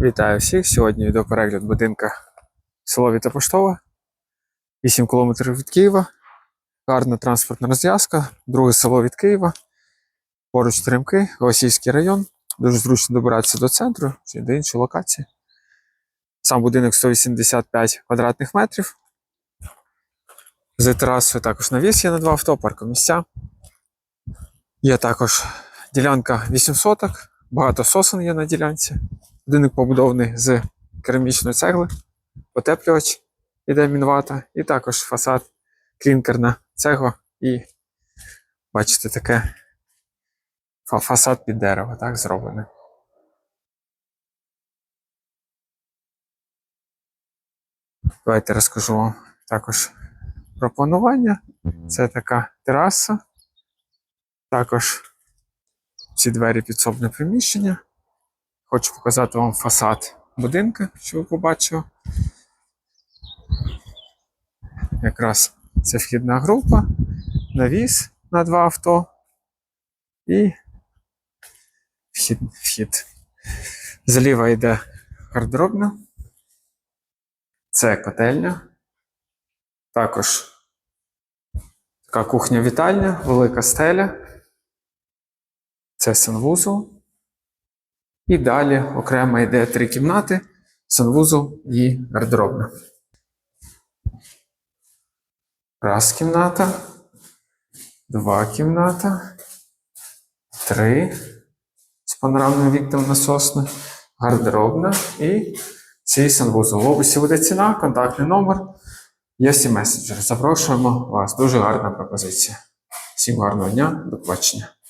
Вітаю всіх! Сьогодні відеоперегляд будинка село Віта Поштова. 8 кілометрів від Києва. Гарна транспортна розв'язка. Друге село від Києва. Поруч Теремки, Голосівський район. Дуже зручно добиратися до центру чи до іншої локації. Сам будинок 185 квадратних метрів. З терасою також навіс є на два авто, паркомісця. Є також ділянка 8 соток, багато сосен є на ділянці. Будинок побудований з керамічної цегли, отеплювач іде мінвата, і також фасад клінкерна цегла і бачите таке фасад під дерево, так, зроблений. Давайте розкажу вам також про планування. Це така тераса. Також ці двері підсобне приміщення. Хочу показати вам фасад будинку, що ви побачили. Якраз це вхідна група, навіс на два авто і вхід. вхід. Зліва йде гардеробна. Це котельня. Також така кухня-вітальня, велика стеля. Це санвузол. І далі окремо йде три кімнати, санвузол і гардеробна. Раз кімната, два кімната, три з панорамним вікном насосне, гардеробна і цей санвузол. В описі буде ціна, контактний номер. Є всі меседжери. Запрошуємо вас. Дуже гарна пропозиція. Всім гарного дня, до побачення.